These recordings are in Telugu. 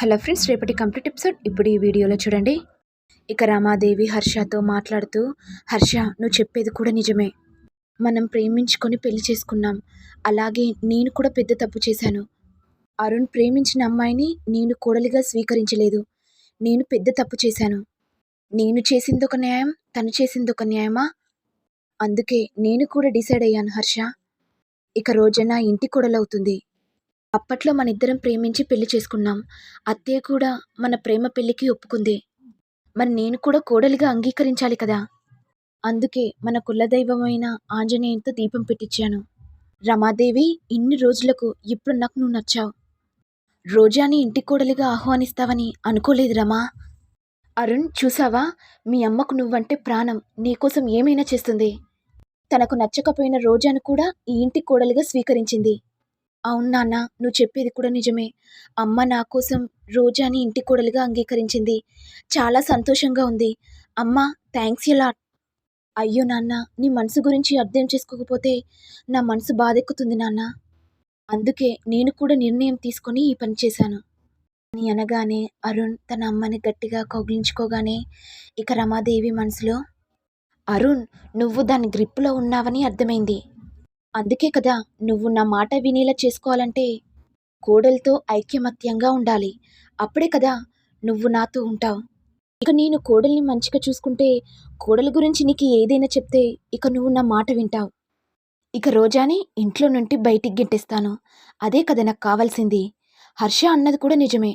హలో ఫ్రెండ్స్ రేపటి కంప్లీట్ ఎపిసోడ్. ఇప్పుడు ఈ వీడియోలో చూడండి. ఇక రామాదేవి హర్షతో మాట్లాడుతూ హర్ష నువ్వు చెప్పేది కూడా నిజమే. మనం ప్రేమించుకొని పెళ్ళి చేసుకున్నాం. అలాగే నేను కూడా పెద్ద తప్పు చేశాను. అరుణ్ ప్రేమించిన అమ్మాయిని నేను కోడలిగా స్వీకరించలేదు. నేను పెద్ద తప్పు చేశాను. నేను చేసింది ఒక న్యాయం తను చేసింది ఒక న్యాయమా? అందుకే నేను కూడా డిసైడ్ అయ్యాను హర్ష. ఇక రోజన ఇంటి కోడలవుతుంది. అప్పట్లో మన ఇద్దరం ప్రేమించి పెళ్ళి చేసుకున్నాం. అత్తయ్య కూడా మన ప్రేమ పెళ్ళికి ఒప్పుకుంది. మరి నేను కూడా కోడలిగా అంగీకరించాలి కదా? అందుకే మన కులదైవమైన ఆంజనేయంతో దీపం పెట్టించాను రమాదేవి ఇన్ని రోజులకు ఇప్పుడు నాకు నువ్వు నచ్చావు? రోజాని ఇంటి కోడలిగా ఆహ్వానిస్తావని అనుకోలేదు రమా. అరుణ్ చూసావా? మీ అమ్మకు నువ్వంటే ప్రాణం. నీకోసం ఏమైనా చేస్తుంది? తనకు నచ్చకపోయిన రోజాను కూడా ఈ ఇంటి కోడలిగా స్వీకరించింది. అవును నాన్న నువ్వు చెప్పేది కూడా నిజమే. అమ్మ నా కోసం రోజాని ఇంటి కోడలిగా అంగీకరించింది. చాలా సంతోషంగా ఉంది. అమ్మ థ్యాంక్స్ ఎలా? అయ్యో నాన్న నీ మనసు గురించి అర్థం చేసుకోకపోతే నా మనసు బాధెక్కుతుంది నాన్న. అందుకే నేను కూడా నిర్ణయం తీసుకొని ఈ పని చేశాను. అని అనగానే అరుణ్ తన అమ్మని గట్టిగా కౌగిలించుకోగానే ఇక రమాదేవి మనసులో అరుణ్ నువ్వు దాని గ్రిప్పులో ఉన్నావని అర్థమైంది. అందుకే కదా నువ్వు నా మాట వినేలా చేసుకోవాలంటే కోడలతో ఐక్యమత్యంగా ఉండాలి. అప్పుడే కదా నువ్వు నాతో ఉంటావు. ఇక నేను కోడల్ని మంచిగా చూసుకుంటే కోడల గురించి నీకు ఏదైనా చెప్తే ఇక నువ్వు నా మాట వింటావు. ఇక రోజాని ఇంట్లో నుండి బయటికి గెంటేస్తాను అదే కదా నాకు కావాల్సింది. హర్ష అన్నది కూడా నిజమే.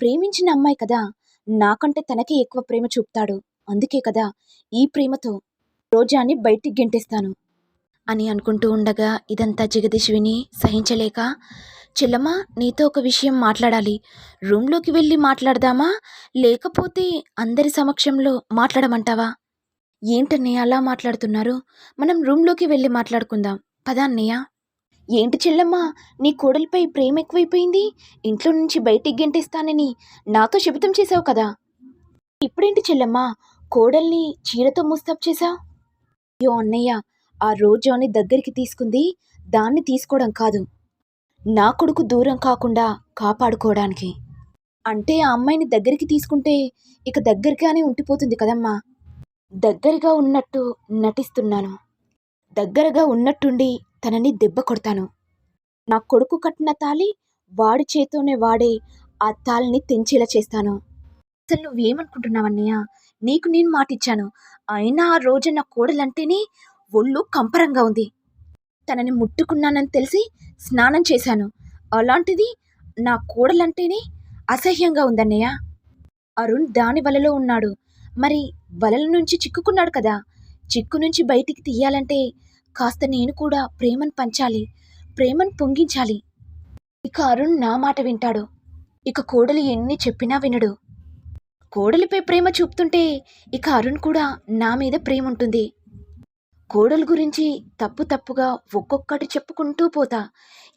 ప్రేమించిన అమ్మాయి కదా నాకంటే తనకి ఎక్కువ ప్రేమ చూపుతాడు. అందుకే కదా ఈ ప్రేమతో రోజాని బయటికి గెంటేస్తాను. అని అనుకుంటూ ఉండగా ఇదంతా జగదీష్ విని సహించలేక చెల్లమ్మ నీతో ఒక విషయం మాట్లాడాలి. రూమ్లోకి వెళ్ళి మాట్లాడదామా? లేకపోతే అందరి సమక్షంలో మాట్లాడమంటావా? ఏంటన్నయ్య అలా మాట్లాడుతున్నారు? మనం రూమ్లోకి వెళ్ళి మాట్లాడుకుందాం. పదా అన్నయ్య. ఏంటి చెల్లమ్మ నీ కోడలిపై ప్రేమ ఎక్కువైపోయింది? ఇంట్లో నుంచి బయటికి గెంటేస్తానని నాతో శబితం చేశావు కదా? ఇప్పుడేంటి చెల్లమ్మ కోడల్ని చీరతో ముస్తాబ్ చేశావు? అయ్యో అన్నయ్య ఆ రోజాని దగ్గరికి తీసుకుంది. దాన్ని తీసుకోవడం కాదు. నా కొడుకు దూరం కాకుండా కాపాడుకోవడానికి. అంటే ఆ అమ్మాయిని దగ్గరికి తీసుకుంటే ఇక దగ్గరగానే ఉండిపోతుంది కదమ్మా. దగ్గరగా ఉన్నట్టు నటిస్తున్నాను. దగ్గరగా ఉన్నట్టుండి తనని దెబ్బ కొడతాను. నా కొడుకు కట్టిన తాళి వాడి చేతోనే వాడే ఆ తాళిని తెంచేలా చేస్తాను. అసలు నువ్వేమనుకుంటున్నావన్నయ్య? నీకు నేను మాటిచ్చాను. అయినా ఆ రోజు నా కోడలంటేనే ఒళ్ళు కంపరంగా ఉంది. తనని ముట్టుకున్నానని తెలిసి స్నానం చేశాను. అలాంటిది నా కోడలంటేనే అసహ్యంగా ఉందన్నయ్య. అరుణ్ దాని వలలో ఉన్నాడు. మరి వలల నుంచి చిక్కుకున్నాడు కదా. చిక్కు నుంచి బయటికి తీయాలంటే కాస్త నేను కూడా ప్రేమను పంచాలి. ప్రేమను పొంగించాలి. ఇక అరుణ్ నా మాట వింటాడు. ఇక కోడలు ఎన్ని చెప్పినా వినడు. కోడలిపై ప్రేమ చూపుతుంటే ఇక అరుణ్ కూడా నా మీద ప్రేమ ఉంటుంది కోడలు గురించి తప్పు తప్పుగా ఒక్కొక్కటి చెప్పుకుంటూ పోతా.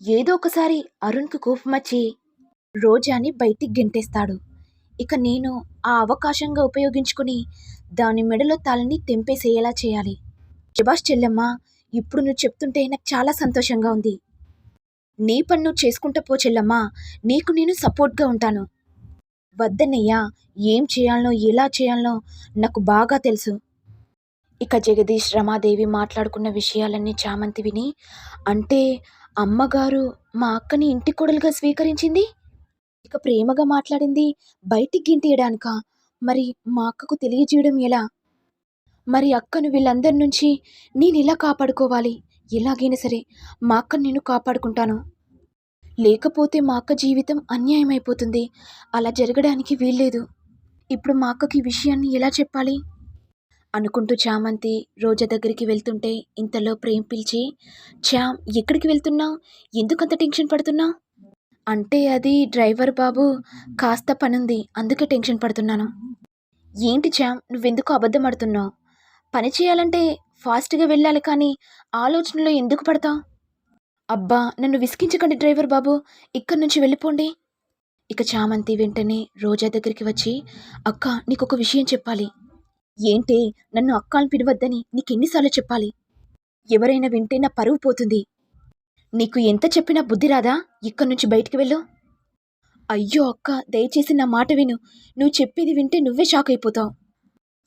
ఏదో ఒకసారి అరుణ్కు కోపమచ్చి రోజాని బయటికి గెంటేస్తాడు. ఇక నేను ఆ అవకాశంగా ఉపయోగించుకుని దాని మెడలో తాళని తెంపేసేలా చేయాలి. జబాష్ చెల్లెమ్మ ఇప్పుడు నువ్వు చెప్తుంటే నాకు చాలా సంతోషంగా ఉంది. నీ పని నువ్వు చేసుకుంటా పో చెల్లమ్మ నీకు నేను సపోర్ట్గా ఉంటాను. వద్దన్నయ్యా ఏం చేయాలనో ఎలా చేయాలనో నాకు బాగా తెలుసు. ఇక జగదీష్ రమాదేవి మాట్లాడుకున్న విషయాలన్నీ చామంతి విని అంటే అమ్మగారు మా అక్కని ఇంటి కొడలుగా స్వీకరించింది? ఇక ప్రేమగా మాట్లాడింది బయటికి గింటియడానిక మరి మా అక్కకు తెలియజేయడం ఎలా? మరి అక్కను వీళ్ళందరి నుంచి నేను ఎలా కాపాడుకోవాలి? ఎలాగైనా సరే మా అక్కను నేను కాపాడుకుంటాను. లేకపోతే మా అక్క జీవితం అన్యాయం అయిపోతుంది అలా జరగడానికి వీల్లేదు. ఇప్పుడు మా అక్కకి విషయాన్ని ఎలా చెప్పాలి? అనుకుంటూ చామంతి రోజా దగ్గరికి వెళ్తుంటే ఇంతలో ప్రేమ్ పిలిచి చామ్ ఎక్కడికి వెళ్తున్నావు? ఎందుకంత టెన్షన్ పడుతున్నావు? అంటే అది డ్రైవర్ బాబు కాస్త పనుంది అందుకే టెన్షన్ పడుతున్నాను. ఏంటి చామ్ నువ్వెందుకు అబద్ధం ఆడుతున్నావు? పని చేయాలంటే ఫాస్ట్గా వెళ్ళాలి కానీ ఆలోచనలో ఎందుకు పడతావు? అబ్బా నన్ను విసిగించకండి డ్రైవర్ బాబు ఇక్కడి నుంచి వెళ్ళిపోండి. ఇక చామంతి వెంటనే రోజా దగ్గరికి వచ్చి అక్క నీకు ఒక విషయం చెప్పాలి. ఏంటి నన్ను అక్కాలు పిలవద్దని నీకెన్నిసార్లు చెప్పాలి? ఎవరైనా వింటే నా పరువు పోతుంది. నీకు ఎంత చెప్పినా బుద్ధి రాదా? ఇక్కడి నుంచి బయటికి వెళ్ళు. అయ్యో అక్క దయచేసి నా మాట విను. నువ్వు చెప్పేది వింటే నువ్వే షాక్ అయిపోతావు.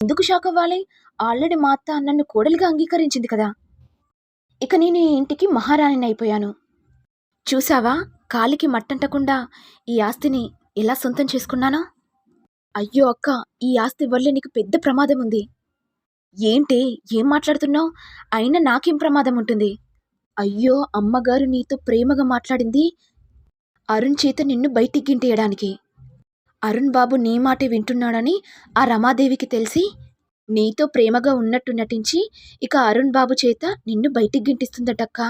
ఎందుకు షాక్ అవ్వాలి? ఆల్రెడీ మా అత్త నన్ను కోడలిగా అంగీకరించింది కదా. ఇక నేను ఈ ఇంటికి మహారాణిని అయిపోయాను. చూసావా? కాలికి మట్టంటకుండా ఈ ఆస్తిని ఎలా సొంతం చేసుకున్నానో? అయ్యో అక్క ఈ ఆస్తి వల్లే నీకు పెద్ద ప్రమాదం ఉంది. ఏంటి ఏం మాట్లాడుతున్నావు? అయినా నాకేం ప్రమాదం ఉంటుంది? అయ్యో అమ్మగారు నీతో ప్రేమగా మాట్లాడింది అరుణ్ చేత నిన్ను బయటికి గింటేయడానికి. అరుణ్ బాబు నీ మాటే వింటున్నాడని ఆ రమాదేవికి తెలిసి నీతో ప్రేమగా ఉన్నట్టు నటించి ఇక అరుణ్ బాబు చేత నిన్ను బయటికి గింటిస్తుందటక్క.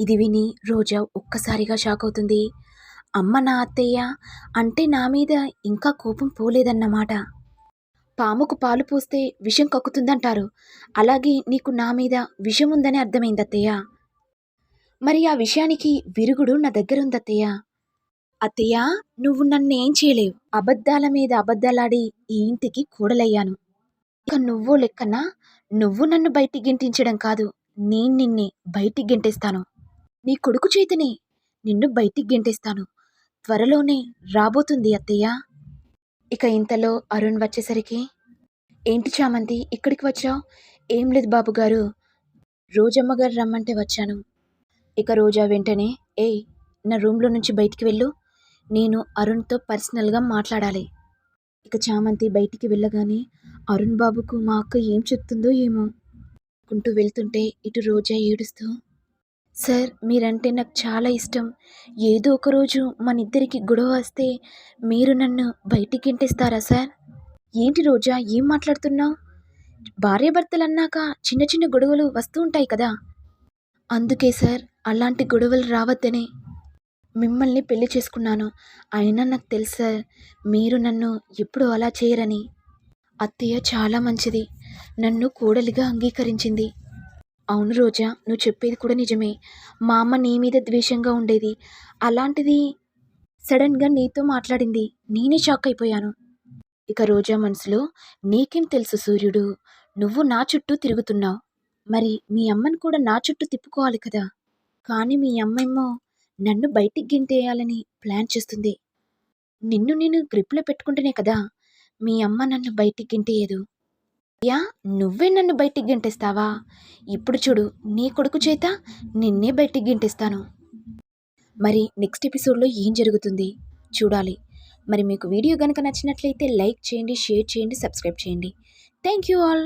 ఇది విని రోజా ఒక్కసారిగా షాక్ అవుతుంది. అమ్మ నా అత్తయ్య అంటే నా మీద ఇంకా కోపం పోలేదన్నమాట. పాముకు పాలు పోస్తే విషం కక్కుతుందంటారు. అలాగే నీకు నా మీద విషం ఉందని అర్థమైంది అత్తయ్య. మరి ఆ విషయానికి విరుగుడు నా దగ్గర ఉంది అత్తయ్య. అత్తయ్య నువ్వు నన్ను ఏం చేయలేవు. అబద్ధాల మీద అబద్ధాలాడి ఈ ఇంటికి కూడలయ్యాను. ఇక నువ్వు లెక్కన? నువ్వు నన్ను బయటికి గెంటించడం కాదు. నేను నిన్నే బయటికి గెంటేస్తాను. నీ కొడుకు చేతిని నిన్ను బయటికి గెంటేస్తాను. త్వరలోనే రాబోతుంది అత్తయ్య. ఇక ఇంతలో అరుణ్ వచ్చేసరికి ఏంటి చామంతి ఇక్కడికి వచ్చావు? ఏం లేదు బాబు గారు రోజమ్మ గారు రమ్మంటే వచ్చాను. ఇక రోజా వెంటనే ఏయ్ నా రూమ్లో నుంచి బయటికి వెళ్ళు నేను అరుణ్తో పర్సనల్గా మాట్లాడాలి. ఇక చామంతి బయటికి వెళ్ళగానే అరుణ్ బాబుకు మా అక్క ఏం చెప్తుందో ఏమో కుంటూ వెళ్తుంటే ఇటు రోజా ఏడుస్తూ సార్ మీరంటే నాకు చాలా ఇష్టం. ఏదో ఒక రోజు మన ఇద్దరికి గొడవ వస్తే మీరు నన్ను బయటికి గెంటేస్తారా సార్? ఏంటి రోజా ఏం మాట్లాడుతున్నావు? భార్యాభర్తలు అన్నాక చిన్న చిన్న గొడవలు వస్తూ ఉంటాయి కదా. అందుకే సార్ అలాంటి గొడవలు రావద్దనే. మిమ్మల్ని పెళ్ళి చేసుకున్నాను. అయినా నాకు తెలుసు సార్ మీరు నన్ను ఎప్పుడు అలా చేయరని. అత్తయ్య చాలా మంచిది. నన్ను కోడలిగా అంగీకరించింది. అవును రోజా నువ్వు చెప్పేది కూడా నిజమే. మా అమ్మ నీ మీద ద్వేషంగా ఉండేది. అలాంటిది సడన్గా నీతో మాట్లాడింది. నేనే షాక్ అయిపోయాను. ఇక రోజా మనసులో నీకేం తెలుసు సూర్యుడు? నువ్వు నా చుట్టూ తిరుగుతున్నావు. మరి మీ అమ్మని కూడా నా చుట్టూ తిప్పుకోవాలి కదా? కానీ మీ అమ్మేమో నన్ను బయటికి గింటేయాలని ప్లాన్ చేస్తుంది. నిన్ను నేను గ్రిప్లో పెట్టుకుంటేనే కదా? మీ అమ్మ నన్ను బయటికి గింటేయదు. యా నువ్వే నన్ను బయటికి గెంటేస్తావా? ఇప్పుడు చూడు నీ కొడుకు చేత నిన్నే బయటికి గెంటేస్తాను. మరి నెక్స్ట్ ఎపిసోడ్లో ఏం జరుగుతుంది? చూడాలి. మరి మీకు వీడియో కనుక నచ్చినట్లయితే లైక్ చేయండి షేర్ చేయండి సబ్స్క్రైబ్ చేయండి. Thank you all